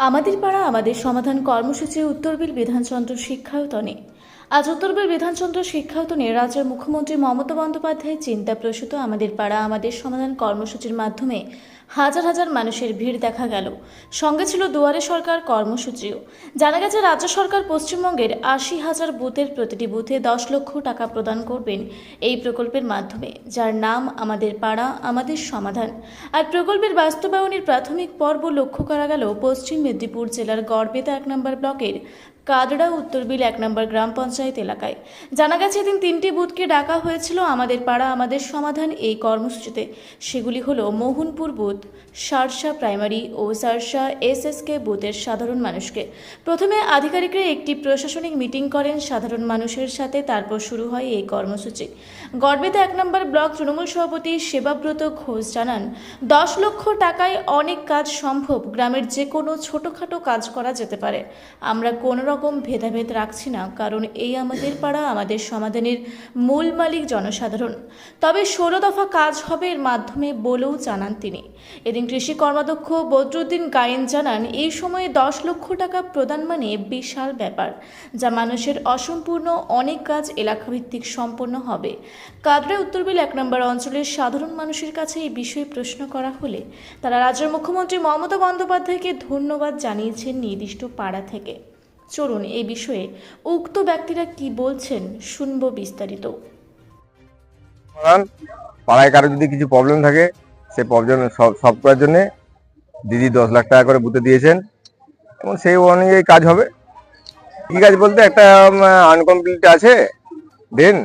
আমাদের পাড়া আমাদের সমাধান কর্মসূচি উত্তরবিল বিধানচন্দ্র শিক্ষায়তনে। আজ উত্তরবিল বিধানচন্দ্র শিক্ষায়তনে রাজ্যের মুখ্যমন্ত্রী মমতা বন্দ্যোপাধ্যায়ের চিন্তা প্রসূত আমাদের পাড়া আমাদের সমাধান কর্মসূচির মাধ্যমে হাজার হাজার মানুষের ভিড় দেখা গেল। সঙ্গে ছিল দুয়ারে সরকার কর্মসূচিও। জানা গেছে, রাজ্য সরকার পশ্চিমবঙ্গের আশি হাজার বুথের প্রতিটি বুথে দশ লক্ষ টাকা প্রদান করবেন এই প্রকল্পের মাধ্যমে, যার নাম আমাদের পাড়া, আমাদের সমাধান। আর প্রকল্পের বাস্তবায়নের প্রাথমিক পর্ব লক্ষ্য করা গেল পশ্চিম মেদিনীপুর জেলার গড়বেতা এক নম্বর ব্লকের কাদড়া উত্তরবিল এক নম্বর গ্রাম পঞ্চায়েত এলাকায়। জানা গেছে এদিন তিনটি বুথকে ডাকা হয়েছিল আমাদের পাড়া, আমাদের সমাধান এই কর্মসূচিতে। সেগুলি হলো মোহনপুর বুথ, সারসা প্রাইমারি ও সারসা এসএসকে বুথের সাধারণ মানুষকে। প্রথমে আধিকারিকরা একটি প্রশাসনিক মিটিং করেন, সাধারণ মানুষের সাথে তারপর শুরু হয় এই কর্মসূচি। গড়বেতে এক নম্বর ব্লক তৃণমূল সভাপতি সেবাব্রত ঘোষ জানান, দশ লক্ষ টাকায় অনেক কাজ সম্ভব, গ্রামের যে কোনো ছোটোখাটো কাজ করা যেতে পারে। আমরা কোনো রকম ভেদাভেদ রাখছি না, কারণ এই আমাদের পাড়া, আমাদের সমাধানের মূল মালিক জনসাধারণ। তবে ষোলো দফা কাজ হবে এর মাধ্যমে বলেও জানান তিনি। এদিন কৃষি কর্মাধ্যক্ষ বদরুদ্দিন গায়েন জানান, এই সময়ে দশ লক্ষ টাকা প্রদান মানে বিশাল ব্যাপার, যা মানুষের অসম্পূর্ণ অনেক কাজ এলাকাভিত্তিক সম্পন্ন হবে। কাদরা উত্তরবিল এক নম্বর অঞ্চলের সাধারণ মানুষের কাছে এই বিষয়ে প্রশ্ন করা হলে তারা রাজ্যের মুখ্যমন্ত্রী মমতা বন্দ্যোপাধ্যায়কে ধন্যবাদ জানিয়েছেন নির্দিষ্ট পাড়া থেকে। চলুন এই বিষয়ে উক্ত ব্যক্তিরা কি বলছেন শুনব বিস্তারিত। পাড়ায় কারও যদি কিছু প্রবলেম থাকে, সে প্রবলেম সব করার জন্য দিদি দশ লাখ টাকা করে বুঝতে দিয়েছেন এবং সেই অনুযায়ী কাজ হবে। কি কাজ বলতে একটা আনকমপ্লিট আছে, দেন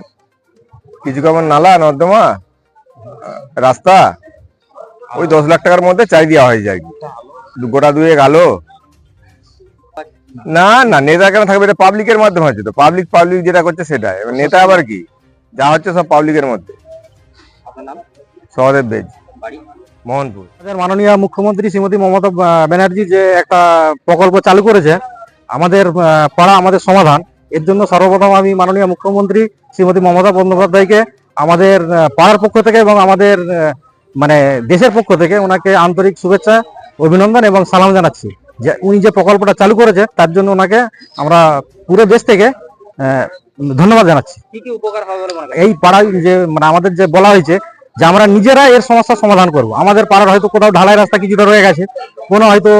কিছু কেমন নালা নর্দমা? রাস্তা? ওই দশ লাখ টাকার মধ্যে চাই দেওয়া হয়ে যায়। দু- গোটা দুয়ে গেল। না না নেতা কেন থাকবে? এটা পাবলিকের মাধ্যমে হচ্ছে তো। পাবলিক পাবলিক যেটা করছে সেটা এবার নেতা আবার কি? যা হচ্ছে সব পাবলিকের মধ্যে। সহদেব বেজ। মোহনপুর। মাননীয় মুখ্যমন্ত্রী শ্রীমতী মমতা ব্যানার্জি যে একটা প্রকল্প চালু করেছে আমাদের পাড়া আমাদের সমাধান। এর জন্য সর্বপ্রথম আমি মাননীয় মুখ্যমন্ত্রী শ্রীমতী মমতা বন্দ্যোপাধ্যায়কে আমাদের পাড়ার পক্ষ থেকে এবং আমাদের মানে দেশের পক্ষ থেকে ওনাকে আন্তরিক শুভেচ্ছা অভিনন্দন এবং সালাম জানাচ্ছি। যে উনি যে প্রকল্পটা চালু করেছে তার জন্য ওনাকে আমরা পুরো দেশ থেকে ধন্যবাদ জানাচ্ছি। এই পাড়ায় যে মানে আমাদের যে বলা হয়েছে যে আমরা নিজেরা এর সমস্যার সমাধান করব। আমাদের পাড়ার হয়তো কোথাও ঢালাই রাস্তা কিছুটা রয়ে গেছে কোনো হয়তো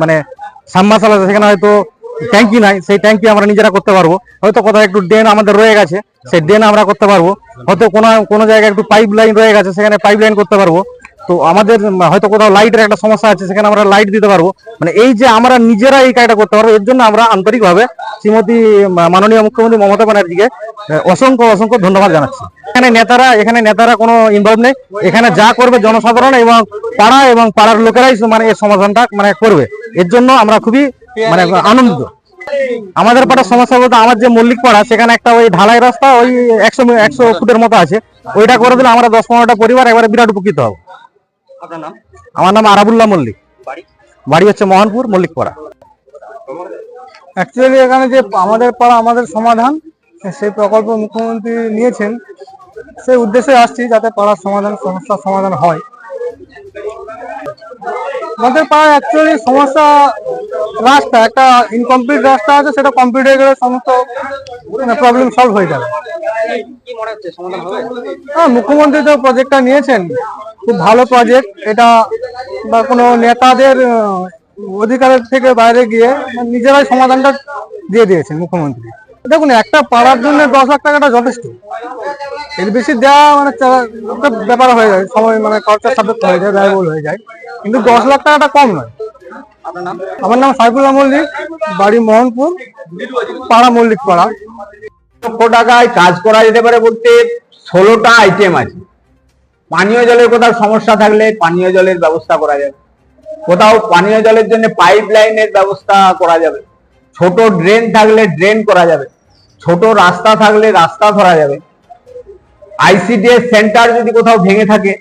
মানে সাবমার্সাল আছে সেখানে হয়তো ট্যাঙ্কি নাই সেই ট্যাঙ্কি আমরা নিজেরা করতে পারব। হয়তো কোথাও একটু ড্রেন আমাদের রয়ে গেছে, সেই ড্রেন আমরা করতে পারব। হয়তো কোনো কোনো জায়গায় একটু পাইপ লাইন রয়ে গেছে, সেখানে পাইপ লাইন করতে পারব। তো আমাদের হয়তো কোথাও লাইটের একটা সমস্যা আছে, সেখানে আমরা লাইট দিতে পারব। মানে এই যে আমরা নিজেরা এই কাজটা করতে পারব, এর জন্য আমরা আন্তরিকভাবে শ্রীমতী মাননীয় মুখ্যমন্ত্রী মমতা ব্যানার্জিকে অসংখ্য অসংখ্য ধন্যবাদ জানাচ্ছি। এখানে নেতারা এখানে নেতারা কোনো ইনভলভ নেই। এখানে যা করবে জনসাধারণ এবং পাড়া এবং পাড়ার লোকেরাই মানে এর সমাধানটা মানে করবে। এর জন্য আমরা খুবই মানে আনন্দিত। আমাদের পাড়ার সমস্যা বলতে আমার যে মল্লিক পাড়া, সেখানে একটা ওই ঢালাই রাস্তা, ওই একশো একশো ফুটের মতো আছে। ওইটা করে দিলে আমরা দশ পনেরোটা পরিবার একবারে বিরাট উপকৃত হব। আপনার নাম? আমার নাম আরাবুল্লাহ মল্লিক। বাড়ি? বাড়ি হচ্ছে মোহনপুর মল্লিক পাড়া অ্যাকচুয়ালি এখানে যে আমাদের পাড়া আমাদের সমাধান সেই প্রকল্প মুখ্যমন্ত্রী নিয়েছেন সেই উদ্দেশ্যে আসছি যাতে পাড়ার সমাধান সমস্যার সমাধান হয়। আমাদের পাড়ায় অ্যাকচুয়ালি সমস্যা রাস্তা, একটা ইনকমপ্লিট রাস্তা আছে, সেটা কমপ্লিট হয়ে গেলে সমস্ত প্রবলেম সলভ হয়ে যাবে। মনে হ্যাঁ মুখ্যমন্ত্রী যে প্রজেক্টটা নিয়েছেন, খুব ভালো প্রজেক্ট এটা বা কোনো নেতাদের অধিকারের থেকে বাইরে গিয়ে নিজেরাই সমাধানটা দিয়ে দিয়েছেন মুখ্যমন্ত্রী। দেখুন, একটা পাড়ার জন্য দশ লাখ টাকাটা যথেষ্ট। এর বেশি দেওয়া মানে ব্যাপার হয়ে যায়, সময় মানে খরচা সাপেক্ষ হয়ে যায়, ব্যয়বহুল হয়ে যায়। কিন্তু দশ লাখ টাকাটা কম নয়। আমার নাম সাইফুল্লাহ মল্লিক, বাড়ি মোহনপুর, পাড়া মল্লিক পাড়া। লক্ষ টাকায় কাজ করা যেতে পারে বলতে ষোলোটা আইটেম আছে। পানীয় জলের কোথাও সমস্যা থাকলে পানীয় জলের ব্যবস্থা করা যাবে। কোথাও পানীয় জলের জন্য পাইপ লাইনের ব্যবস্থা করা যাবে। ছোট ড্রেন থাকলে ড্রেন করা যাবে। ছোট রাস্তা থাকলে রাস্তা ধরা যাবে। আইসিডিএস সেন্টার যদি কোথাও ভেঙে থাকে,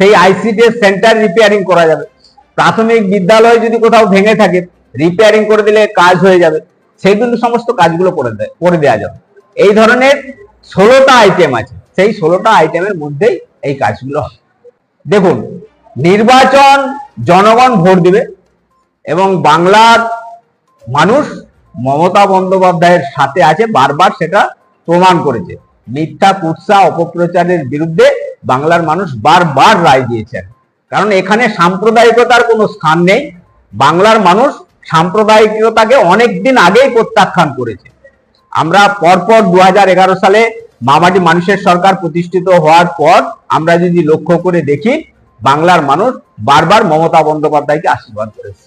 সেই আইসিডিএস সেন্টার রিপেয়ারিং করা যাবে। প্রাথমিক বিদ্যালয় যদি কোথাও ভেঙে থাকে রিপেয়ারিং করে দিলে কাজ হয়ে যাবে। সেই সেইগুলো সমস্ত কাজগুলো করে দেয় করে দেওয়া যাবে। এই ধরনের ষোলোটা আইটেম আছে। সেই ষোলোটা আইটেমের মধ্যেই এই কাজগুলো হবে। দেখুন, নির্বাচন জনগণ ভোট দিবে এবং বাংলার মানুষ মমতা বন্দ্যোপাধ্যায়ের সাথে আছে, বারবার সেটা প্রমাণ করেছে। মিথ্যা, কুৎসা, অপপ্রচারের বিরুদ্ধে বাংলার মানুষ বারবার রায় দিয়েছেন। কারণ এখানে সাম্প্রদায়িকতার কোনো স্থান নেই। বাংলার মানুষ সাম্প্রদায়িকতাকে অনেকদিন আগেই প্রত্যাখ্যান করেছে। আমরা পরপর দু এগারো সালে মামাটি মানুষের সরকার প্রতিষ্ঠিত হওয়ার পর আমরা যদি লক্ষ্য করে দেখি, বাংলার মানুষ বারবার মমতা বন্দ্যোপাধ্যায়কে আশীর্বাদ করেছে।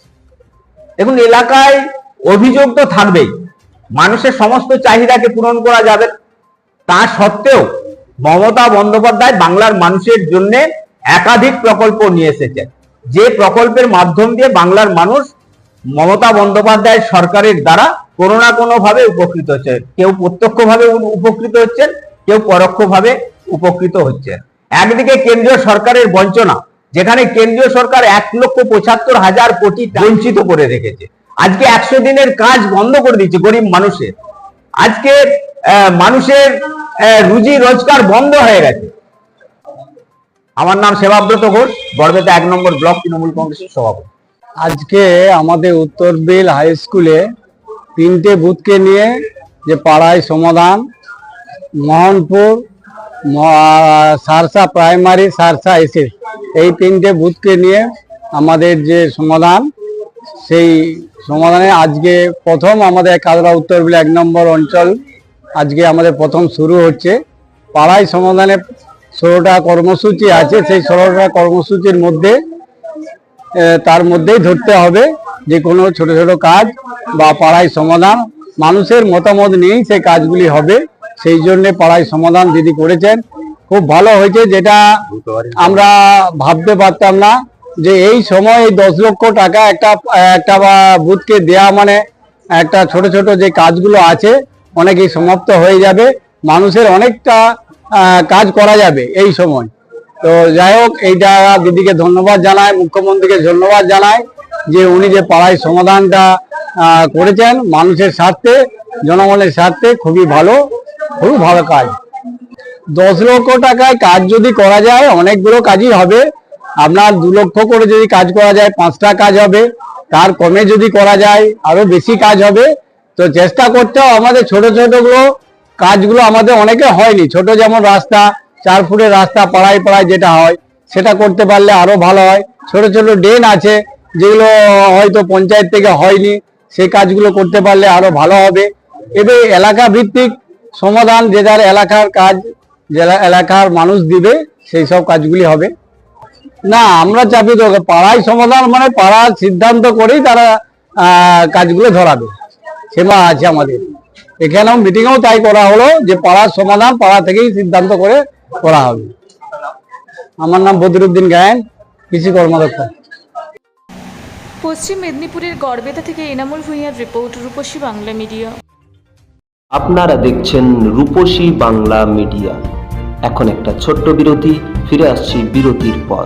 দেখুন, এলাকায় অভিযোগ তো থাকবেই। মানুষের সমস্ত চাহিদাকে পূরণ করা যাবে। তা সত্ত্বেও মমতা বন্দ্যোপাধ্যায় বাংলার মানুষের জন্য একাধিক প্রকল্প নিয়ে এসেছেন। যে প্রকল্পের মাধ্যম দিয়ে বাংলার মানুষ মমতা বন্দ্যোপাধ্যায়ের সরকারের দ্বারা কোনো না কোনো ভাবে উপকৃত হচ্ছে। কেউ প্রত্যক্ষভাবে উপকৃত হচ্ছেন, কেউ পরোক্ষভাবে উপকৃত হচ্ছেন। একদিকে কেন্দ্রীয় সরকারের বঞ্চনা, যেখানে কেন্দ্রীয় সরকার এক লক্ষ পঁচাত্তর হাজার কোটি বঞ্চিত করে রেখেছে। আজকে একশো দিনের কাজ বন্ধ করে দিচ্ছে গরিব মানুষের। আজকে মানুষের রুজি রোজগার বন্ধ হয়ে গেছে। আমার নাম সেবাব্রত ঘোষ বড়বেতা এক নম্বর ব্লক তৃণমূল কংগ্রেসের সভাপতি। আজকে আমাদের উত্তর বিল হাই স্কুলে তিনটে বুথকে নিয়ে যে পাড়ায় সমাধান, মোহনপুর সারসা প্রাইমারি, সারসা এসএস, এই তিনটে বুথকে নিয়ে আমাদের যে সমাধান সেই সমাধানে আজকে প্রথম আমাদের কাদরা উত্তর বিল এক নম্বর অঞ্চল আজকে আমাদের প্রথম শুরু হচ্ছে। পাড়ায় সমাধানে ষোলোটা কর্মসূচি আছে, সেই ষোলোটা কর্মসূচির মধ্যে তার মধ্যেই ধরতে হবে যে কোনো ছোট ছোট কাজ বা পাড়ায় সমাধান। মানুষের মতামত নিয়েই সেই কাজগুলি হবে, সেই জন্যে পাড়ায় সমাধান দিদি করেছেন। খুব ভালো হয়েছে যেটা আমরা ভাবতে পারতাম না। যে এই সময় এই দশ লক্ষ টাকা একটা একটা বুথকে দেয়া মানে একটা ছোট ছোট যে কাজগুলো আছে, অনেকেই সমাপ্ত হয়ে যাবে। মানুষের অনেকটা কাজ করা যাবে এই সময়। তো যাই হোক, এইটা দিদিকে ধন্যবাদ জানাই, মুখ্যমন্ত্রীকে ধন্যবাদ জানাই যে উনি যে পাড়ায় সমাধানটা করেছেন মানুষের স্বার্থে, জনগণের স্বার্থে খুবই ভালো খুব ভালো কাজ। দশ লক্ষ টাকায় কাজ যদি করা যায়, অনেকগুলো কাজই হবে। আপনার দু লক্ষ করে যদি কাজ করা যায়, পাঁচটা কাজ হবে। তার কমে যদি করা যায়, আরও বেশি কাজ হবে। তো চেষ্টা করতে আমাদের ছোট ছোটগুলো কাজগুলো আমাদের অনেকে হয়নি। ছোট যেমন রাস্তা, চার ফুটের রাস্তা, পাড়ায় পাড়ায় যেটা হয়, সেটা করতে পারলে আরও ভালো হয়। ছোট ছোট ড্রেন আছে, যেগুলো হয়তো পঞ্চায়েত থেকে হয়নি সেই কাজগুলো করতে পারলে আরও ভালো হবে। এবার এলাকা ভিত্তিক সমাধান, যে যার এলাকার কাজ জেলা এলাকার মানুষ দিবে, সেই সব কাজগুলি হবে। না আমরা চাপি দেবো পাড়ায় সমাধান মানে পাড়ার সিদ্ধান্ত করেই তারা কাজগুলো ধরাবে। সেবা আছে আমাদের। এখানেও মিটিংয়েও তাই করা হলো যে পাড়ার সমাধান পাড়া থেকেই সিদ্ধান্ত করে করা হবে। আমার নাম বদরুদ্দিন গায়েন কৃষি কর্মদক্ষ পশ্চিম মেদিনীপুরের গড়বেতা থেকে এনামুল ভূঁইয়ার রিপোর্ট রূপসী বাংলা মিডিয়া। আপনারা দেখছেন রূপসী বাংলা মিডিয়া। এখন একটা ছোট্ট বিরতি ফিরে আসছি বিরতির পর।